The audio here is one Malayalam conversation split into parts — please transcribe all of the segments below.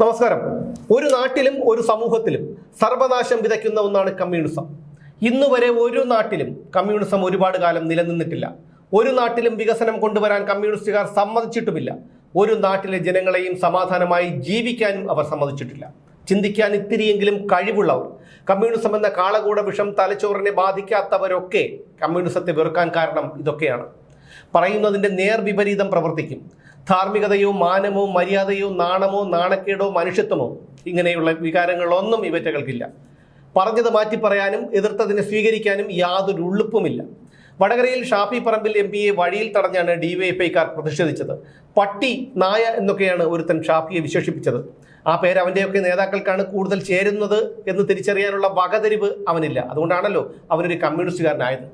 നമസ്കാരം. ഒരു നാട്ടിലും ഒരു സമൂഹത്തിലും സർവനാശം വിതയ്ക്കുന്ന ഒന്നാണ് കമ്മ്യൂണിസം. ഇന്ന് വരെ ഒരു നാട്ടിലും കമ്മ്യൂണിസം ഒരുപാട് കാലം നിലനിന്നിട്ടില്ല. ഒരു നാട്ടിലും വികസനം കൊണ്ടുവരാൻ കമ്മ്യൂണിസ്റ്റുകാർ സമ്മതിച്ചിട്ടുമില്ല. ഒരു നാട്ടിലെ ജനങ്ങളെയും സമാധാനമായി ജീവിക്കാനും അവർ സമ്മതിച്ചിട്ടില്ല. ചിന്തിക്കാൻ ഇത്തിരിയെങ്കിലും കഴിവുള്ളവർ കമ്മ്യൂണിസം എന്ന കാളകൂട വിഷം തലച്ചോറിനെ ബാധിക്കാത്തവരൊക്കെ കമ്മ്യൂണിസത്തെ വെറുക്കാൻ കാരണം ഇതൊക്കെയാണ്. പറയുന്നതിന്റെ നേർ വിപരീതം പ്രവർത്തിക്കും. ധാർമ്മികതയോ മാനമോ മര്യാദയോ നാണമോ നാണക്കേടോ മനുഷ്യത്വമോ ഇങ്ങനെയുള്ള വികാരങ്ങളൊന്നും ഇവറ്റകൾക്കില്ല. പറഞ്ഞത് മാറ്റി പറയാനും എതിർത്തതിനെ സ്വീകരിക്കാനും യാതൊരു ഉള്ളുപ്പുമില്ല വടകരയിൽ ഷാഫി പറമ്പിൽ എം പിയെ വഴിയിൽ തടഞ്ഞാണ് ഡിവൈഎഫ്ഐക്കാർ പ്രതിഷേധിച്ചത്. പട്ടി നായ എന്നൊക്കെയാണ് ഒരുത്തൻ ഷാഫിയെ വിശേഷിപ്പിച്ചത്. ആ പേര് അവന്റെയൊക്കെ നേതാക്കൾക്കാണ് കൂടുതൽ ചേരുന്നത് എന്ന് തിരിച്ചറിയാനുള്ള വകതിരിവ് അവനില്ല. അതുകൊണ്ടാണല്ലോ അവനൊരു കമ്മ്യൂണിസ്റ്റുകാരനായത്.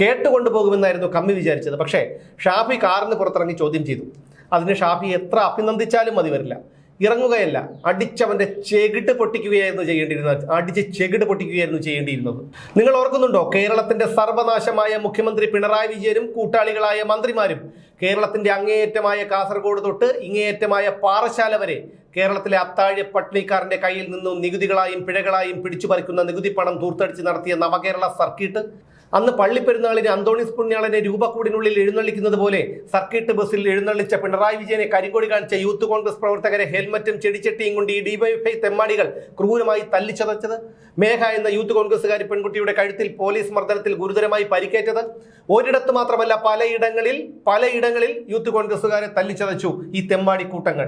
കേട്ടുകൊണ്ടുപോകുമെന്നായിരുന്നു കമ്മി വിചാരിച്ചത്. പക്ഷേ ഷാഫി കാറിന് പുറത്തിറങ്ങി ചോദ്യം ചെയ്തു. അതിന് ഷാഫി എത്ര അഭിനന്ദിച്ചാലും മതി വരില്ല. ഇറങ്ങുകയല്ല അടിച്ചവന്റെ ചെകിട്ട് പൊട്ടിക്കുകയായിരുന്നു ചെയ്യേണ്ടിയിരുന്നത് അടിച്ച് ചെകിട് പൊട്ടിക്കുകയായിരുന്നു ചെയ്യേണ്ടിയിരുന്നത്. നിങ്ങൾ ഓർക്കുന്നുണ്ടോ കേരളത്തിന്റെ സർവനാശമായ മുഖ്യമന്ത്രി പിണറായി വിജയനും കൂട്ടാളികളായ മന്ത്രിമാരും കേരളത്തിന്റെ അങ്ങേയറ്റമായ കാസർഗോഡ് തൊട്ട് ഇങ്ങേയറ്റമായ പാറശാല വരെ കേരളത്തിലെ അത്താഴ പട്ടിണിക്കാരന്റെ കയ്യിൽ നിന്നും നികുതികളായും പിഴകളായും പിടിച്ചു പറിക്കുന്ന നികുതി പണം തൂർത്തടിച്ച് നടത്തിയ നവകേരള സർക്കിട്ട് അന്ന് പള്ളിപ്പെരുന്നാളിന് അന്തോണിസ് പുണ്യാളനെ രൂപക്കൂടിനുള്ളിൽ എഴുന്നള്ളിക്കുന്നത് പോലെ സർക്കിട്ട് ബസ്സിൽ എഴുന്നള്ളിച്ച പിണറായി വിജയനെ കരിക്കൊടി കാണിച്ച യൂത്ത് കോൺഗ്രസ് പ്രവർത്തകരെ ഹെൽമറ്റും ചെടിച്ചട്ടിയും കൊണ്ട് ഈ ഡിവൈഫൈ തെമ്മാടികൾ ക്രൂരമായി തല്ലിച്ചതച്ചത്. മേഘ എന്ന യൂത്ത് കോൺഗ്രസ്സുകാരി പെൺകുട്ടിയുടെ കഴുത്തിൽ പോലീസ് മർദ്ദനത്തിൽ ഗുരുതരമായി പരിക്കേറ്റത്. ഒരിടത്ത് മാത്രമല്ല പലയിടങ്ങളിൽ പലയിടങ്ങളിൽ യൂത്ത് കോൺഗ്രസ്സുകാരെ തല്ലിച്ചതച്ചു ഈ തെമ്മാടി കൂട്ടങ്ങൾ.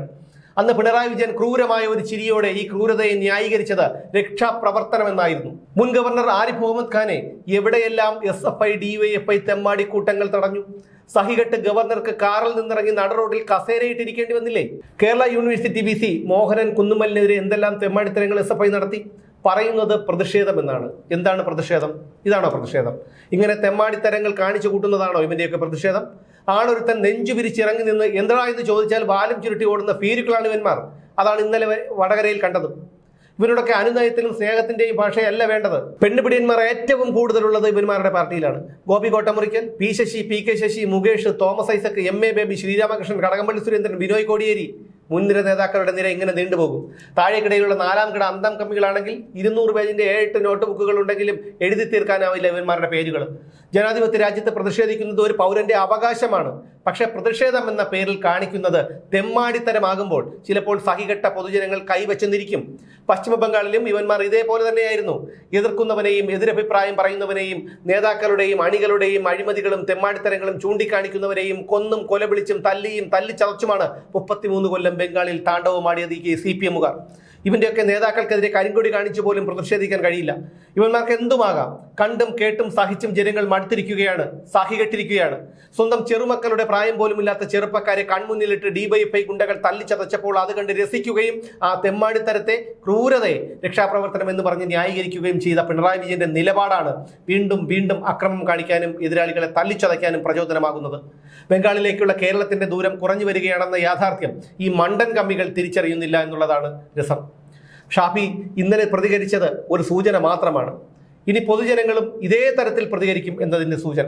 അന്ന് പിണറായി വിജയൻ ക്രൂരമായ ഒരു ചിരിയോടെ ഈ ക്രൂരതയെ ന്യായീകരിച്ചത് രക്ഷാപ്രവർത്തനമെന്നായിരുന്നു. മുൻ ഗവർണർ ആരിഫ് മുഹമ്മദ് ഖാനെ എവിടെയെല്ലാം എസ് എഫ് ഐ ഡിവൈഎഫ്ഐ തെമ്മാടി കൂട്ടങ്ങൾ തടഞ്ഞു? സഹികെട്ട് ഗവർണർക്ക് കാറിൽ നിന്നിറങ്ങി നട റോഡിൽ കസേരയിട്ടിരിക്കേണ്ടി വന്നില്ലേ? Kerala university V C Mohanan കുന്നുമലിനെതിരെ എന്തെല്ലാം തെമ്മാടിത്തരങ്ങൾ എസ് എഫ് ഐ നടത്തി? പറയുന്നത് പ്രതിഷേധമെന്നാണ്. എന്താണ് പ്രതിഷേധം? ഇതാണോ പ്രതിഷേധം. ഇങ്ങനെ തെമ്മാടിത്തരങ്ങൾ കാണിച്ചു കൂട്ടുന്നതാണോ ഇവന്റെയൊക്കെ പ്രതിഷേധം? ആളൊരുത്തൻ നെഞ്ചു പിരിച്ചിറങ്ങി നിന്ന് എന്താ എന്ന് ചോദിച്ചാൽ വാലും ചുരുട്ടി ഓടുന്ന ഫീരുക്കളാണ് ഇവന്മാർ. അതാണ് ഇന്നലെ വടകരയിൽ കണ്ടത്. ഇവരുടെയൊക്കെ അനുനയത്തിലും സ്നേഹത്തിന്റെയും ഭാഷയല്ല വേണ്ടത്. പെണ്ണുപിടിയന്മാർ ഏറ്റവും കൂടുതലുള്ളത് ഇവന്മാരുടെ പാർട്ടിയിലാണ്. Gopi Kottamurikkal P Sasi P K Sasi Mukesh Thomas Isaac M A Baby Sreeramakrishnan Kadakampally Surendran Binoy Kodiyeri മുൻനിര നേതാക്കളുടെ നിര ഇങ്ങനെ നീണ്ടുപോകും. താഴേക്കിടയിലുള്ള നാലാം കിട അന്തം കമ്മികളാണെങ്കിൽ ഇരുന്നൂറ് പേജിന്റെ ഏഴെട്ട് നോട്ട് ബുക്കുകൾ ഉണ്ടെങ്കിലും എഴുതി തീർക്കാനാവില്ല ഇവന്മാരുടെ പേരുകൾ. ജനാധിപത്യ രാജ്യത്ത് പ്രതിഷേധിക്കുന്നത് ഒരു പൗരന്റെ അവകാശമാണ്. പക്ഷെ പ്രതിഷേധം എന്ന പേരിൽ കാണിക്കുന്നത് തെമ്മാടിത്തരമാകുമ്പോൾ ചിലപ്പോൾ സഹികെട്ട പൊതുജനങ്ങൾ കൈവച്ചെന്നിരിക്കും. പശ്ചിമ ബംഗാളിലും ഇവന്മാർ ഇതേപോലെ തന്നെയായിരുന്നു. എതിർക്കുന്നവനെയും എതിരഭിപ്രായം പറയുന്നവനെയും നേതാക്കളുടെയും അണികളുടെയും അഴിമതികളും തെമ്മാടിത്തരങ്ങളും ചൂണ്ടിക്കാണിക്കുന്നവരെയും കൊന്നും കൊലവിളിച്ചും തല്ലിയും തല്ലിച്ചതച്ചുമാണ് മുപ്പത്തിമൂന്ന് കൊല്ലം ബംഗാളിൽ താണ്ഡവമാടിയത് ഈ സി പി എമ്മുകാർ. ഇവന്റെയൊക്കെ നേതാക്കൾക്കെതിരെ കരിങ്കൊടി കാണിച്ചു പോലും പ്രതിഷേധിക്കാൻ കഴിയില്ല. ഇവന്മാർക്ക് എന്തുമാകാം? കണ്ടും കേട്ടും സഹിച്ചും ജനങ്ങൾ മടുത്തിരിക്കുകയാണ് സഹികെട്ടിരിക്കുകയാണ്. സ്വന്തം ചെറുമക്കളുടെ പ്രായം പോലുമില്ലാത്ത ചെറുപ്പക്കാരെ കൺമുന്നിലിട്ട് ഡിവൈഎഫ്ഐ ഗുണ്ടകൾ തല്ലിച്ചതച്ചപ്പോൾ അത് കണ്ട് രസിക്കുകയും ആ തെമ്മാടിത്തരത്തെ ക്രൂരതയെ രക്ഷാപ്രവർത്തനം എന്ന് പറഞ്ഞ് ന്യായീകരിക്കുകയും ചെയ്ത പിണറായി വിജയന്റെ നിലപാടാണ് വീണ്ടും വീണ്ടും അക്രമം കാണിക്കാനും എതിരാളികളെ തല്ലിച്ചതയ്ക്കാനും പ്രചോദനമാകുന്നത്. ബംഗാളിലേക്കുള്ള കേരളത്തിന്റെ ദൂരം കുറഞ്ഞു വരികയാണെന്ന യാഥാർത്ഥ്യം ഈ മണ്ടൻ കമ്മികൾ തിരിച്ചറിയുന്നില്ല എന്നുള്ളതാണ് രസം. ഷാഫി ഇന്നലെ പ്രതികരിച്ചത് ഒരു സൂചന മാത്രമാണ്. ഇനി പൊതുജനങ്ങളും ഇതേ തരത്തിൽ പ്രതികരിക്കും എന്നതിന്റെ സൂചന.